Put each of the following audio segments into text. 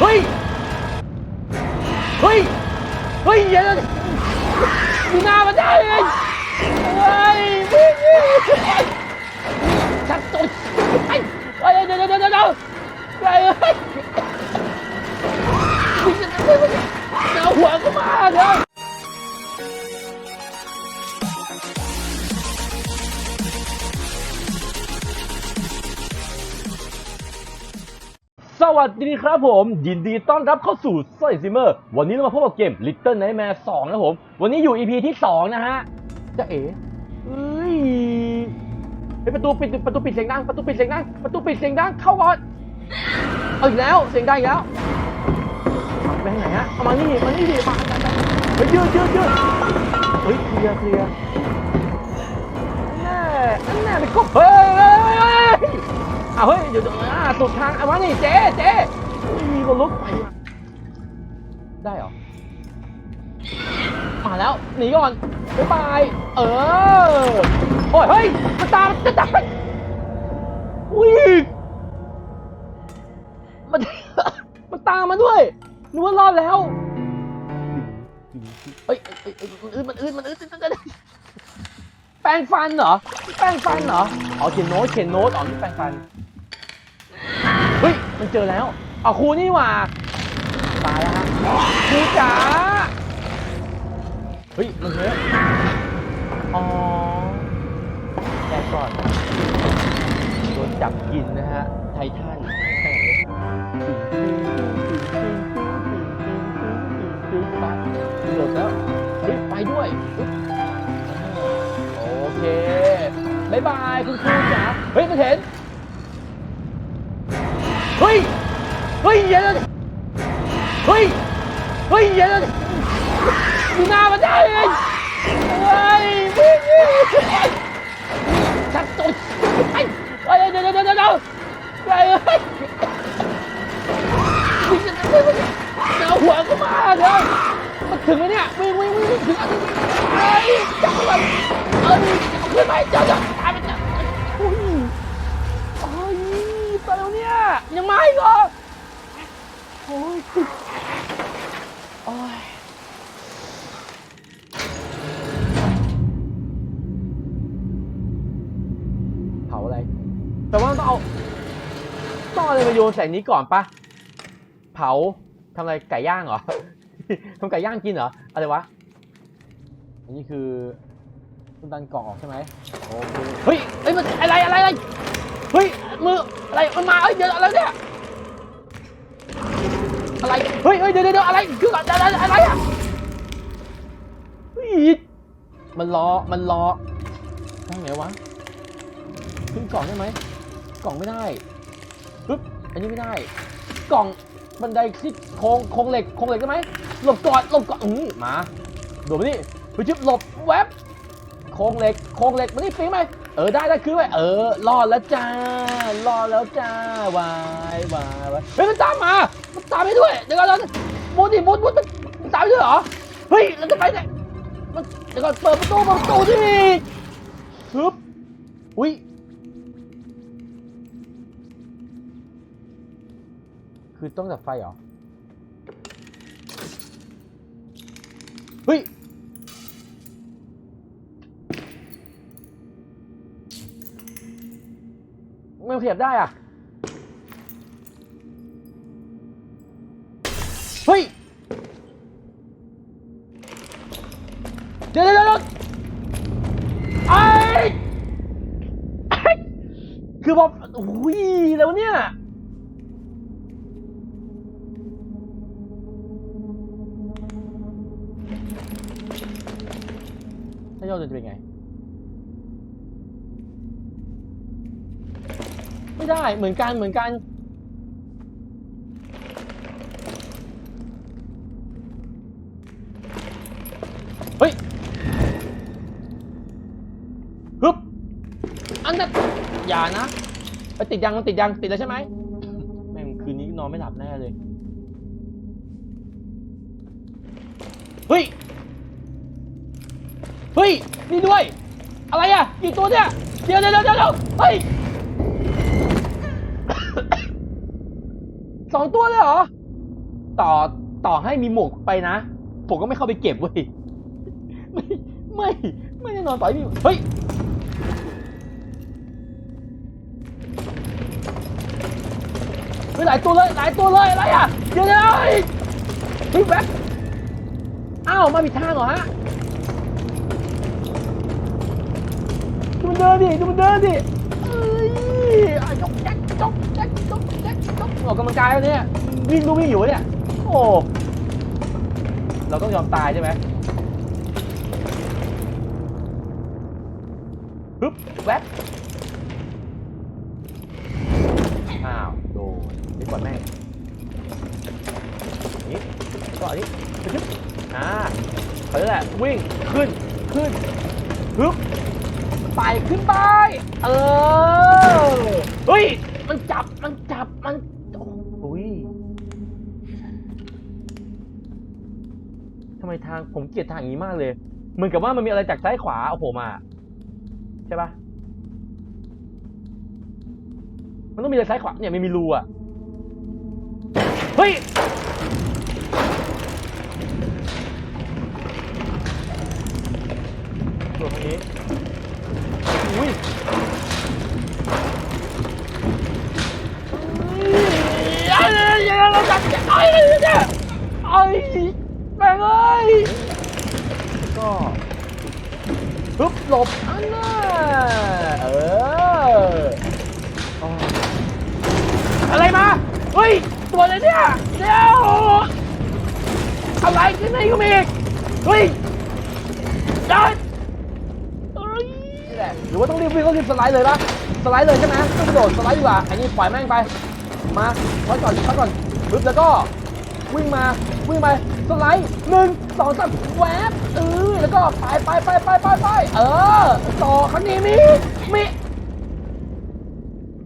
เฮ้ย เฮ้ย เฮ้ยเดี๋ยวดูหน้ามันได้เลยเฮ้ยวิ่งชักตุดไอ้เฮ้ยเดี๋ยวเดี๋ยวเดี๋ยวเดี๋ยวเฮ้ยเฮ้ยเอาหัวเข้ามาเลย สวัสดีครับผม ยินดีต้อนรับเข้าสู่ซอยซิเมอร์วันนี้เรามาพบกับเกม Little Nightmare 2นะผม วันนี้อยู่ EP ที่ 2 นะฮะจะเอ๋เอ้ยเฮ้ยประตูปิดประตูปิดเสียงดังประตูปิดเสียงดังประตูปิดเสียงดังเข้าก่อนเอาอีกแล้วเสียงดังอีกแล้วไปไหนฮะเอามานี่มานี่ดิมาเฮ้ยยืดยืดยืดเฮ้ยเคลียร์เคลียร์แน่อันแน่ไปกบเฮ้ยเฮ้ยเฮ้ยเฮ้ย อะเฮ้ยเดี๋ยวเดี๋ยวอ่าสุดทางเอามานี่เจ๊เจ๊อุ้ยมีคนลุกไปว่ะได้เหรอ มาแล้วหนีก่อนบ๊ายบาย เออ โอ้ยเฮ้ยมันตามมันจะตามอุ้ยมัน มันตามมาด้วยนึกว่ารอดแล้วเฮ้ยเอ้ยเอ้ยมันอืดมันอืดมันอืดแปรงฟันเหรอ แปรงฟันเหรอ อ๋อเขียนโน้ตเขียนโน้ตอ๋อนี่แปรงฟัน มันเจอแล้วเอาครูนี่หว่าตายแล้วฮะครูจ๋าเฮ้ยมันเยอะอ๋อแกะก่อนโดนจับกินนะฮะไททันไปโดดแล้วยไปด้วยโอเคบายบายคุณครูจ๋าเฮ้ยมันเห็น เฮ้ยเฮ้ยเดี๋ยวเฮ้ยเฮ้ยเดี๋ยวดูหน้ามันได้เลยเฮ้ยวิ่งวิ่งชัดตุดไอ้เฮ้ยเดี๋ยวเดี๋ยวเดี๋ยวเดี๋ยวเฮ้ยเฮ้ยเอาหัวเข้ามาเดี๋ยวมันถึงไหมเนี่ยวิ่งวิ่งวิ่งวิ่งถึงอะเฮ้ยจับมันเอ้ยเอาขึ้นไปเจ้าเจ้าังไม่เหรอโอ้ยโอ้ยเผาอะไร แต่ว่าต้องเอาต้องอาอะไรมาโยนใส่นี้ก่อนปะเผาทำอะไรไก่ย่างเหรอทำไก่ย่างกินเหรอ อะไรวะ อันนี้คือคุณดันกล่องออกใช่ไหมโอเคเฮ้ยเฮ้ยมันอะไรอะไรอะไร เฮ้ยมืออะไรมันมาเอ้ยเดี๋ยวอะไรเนี่ยอะไรเฮ้ยเฮ้ยเดี๋ยวเดี๋ยวอะไรคืออะไรอะไรอะไรอะเฮ้ยมันรอมันรอทางไหนวะขึ้นกล่องได้ไหมกล่องไม่ได้ปึ๊บอันนี้ไม่ได้ กล่องบันไดซิโครงโครงเหล็กโครงเหล็กได้ไหมหลบก่อนหลบก่อนอือมาโดดมานี่ไปชึบหลบแวบโครงเหล็กโครงเหล็กมานี่ปีนไหม เออได้ได้คือไหมเออรอดแล้วจ้ารอดแล้วจ้าวายวายวายเฮ้ยมันตามมามันตามไปด้วยเดี๋ยวก่อนเดี๋ยวก่มุดดิมุดมุดมันมันตามไปด้วยเหรอเฮ้ยเราจะไปไหนมันเดี๋ยวก่อนเปิดประตูเปิดประตูดิฮึบอุ้ยคือต้องดับไฟเหรอเฮ้ย มันขยับได้อะ เฮ้ย เดี๋ยวเดี๋ยวเดี๋ยวไอ้คือแบอกอุ้ยแล้วเนี่ยถ้าโยนจะเป็นไง ไม่ได้เหมือนกันเหมือนกัน เฮ้ยฮึบอันนั้นอย่านะไปติดยังมันติดยังติดแล้วใช่ไหมแม่งคืนนี้นอนไม่หลับแน่เลยเฮ้ยเฮ้ยนี่ด้วย อะไรอะกี่ตัวเนี่ยเดี๋ยวเดี๋ยวเดี๋ยวเดี๋ยวเฮ้ย สองตัวเลยเหรอ ต่อต่อให้มีหมวกไปนะ ผมก็ไม่เข้าไปเก็บเว้ย ไม่ไม่ไม่แน่นอนต่อให้มีเฮ้ยเฮ้ยหลายตัวเลยหลายตัวเลยอะไรอะเดี๋ยวเลยเฮ้ยแบ็คอ้าวมาผิดทางเหรอฮะดูมันเดินดิดูมันเดินดิเอ้ยอะจกแจ๊กจกแจ๊กจกแจ๊ก ออกกำลังกายแล้วเนี่ยวิ่งดูวิ่งอยู่เนี่ยโอ้เราต้องยอมตายใช่ไหมฮึบแว็บอ้าวโดนนี่ก่อนแม่นี้ก็อันนี้ฮึบอ่าเขาเรียกแหละวิ่งขึ้นขึ้นฮึบไปขึ้นไป เออ เฮ้ย มันจับ มันจับ มันำไมทางผมเกลียดทางอย่างนี้มากเลย เหมือนกับว่ามันมีอะไรจากซ้ายขวาเอาผมมาใช่ปะมันต้องมีอะไรซ้ายขวาเนี่ยไม่มีรูอะเฮ้ย ปึ๊บหลบอันน่ะเอออะไรมาเฮ้ยตัวอะไรเนี่ยเดี๋ยวอะไรขึ้นในก็มีอีกเฮ้ยด้เอ้ยนี่แหละหรือว่าต้องรีบวิ่งก็รีบสไลด์เลยปะสไลด์เลยใช่ไหมไม่กระโดดสไลด์ดีกว่าอันนี้ปล่อยแม่งไปมาพักก่อนพักก่อนปึ๊บแล้วก็วิ่งมาวิ่งไปสไลด์หนึ่งสองสามแวบเออ แล้วก็ไปไปไปไปไปไปเออ ต่อครั้งนี้มีมี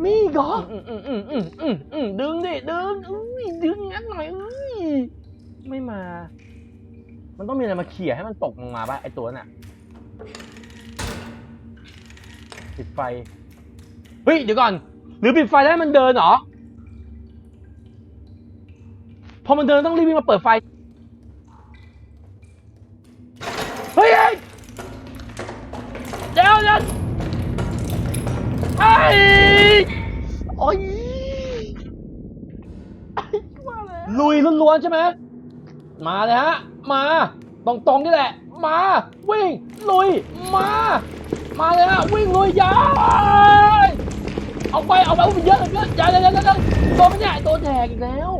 มีอีก็อืมอืมอืมอืมอืมอืมดึงดิดึงอุ้ยดึงงัดหน่อยอุ้ยไม่มา มันต้องมีอะไรมาเขี่ยให้มันตกลงมาป่ะไอตัวน่ะปิดไฟเฮ้ยเดี๋ยวก่อน หรือปิดไฟแล้วมันเดินเหรอพอมันเดินต้องรีบวิ่งมาเปิดไฟ ฮ้ยเฮ้ยเดี๋ยวเดี๋ยวไอ้โอ้ยลุยล้วนๆใช่ไหมมาเลยฮะ มาตรงๆนี่แหละ มา วิ่ง ลุย มา มาเลยฮะ วิ่งลุยยายเอาไป เอาไปเอาไปเยอะเลยเยอะอย่าอย่าอย่าอย่าโดนไหมเนี่ยโดนแทงอีกแล้ว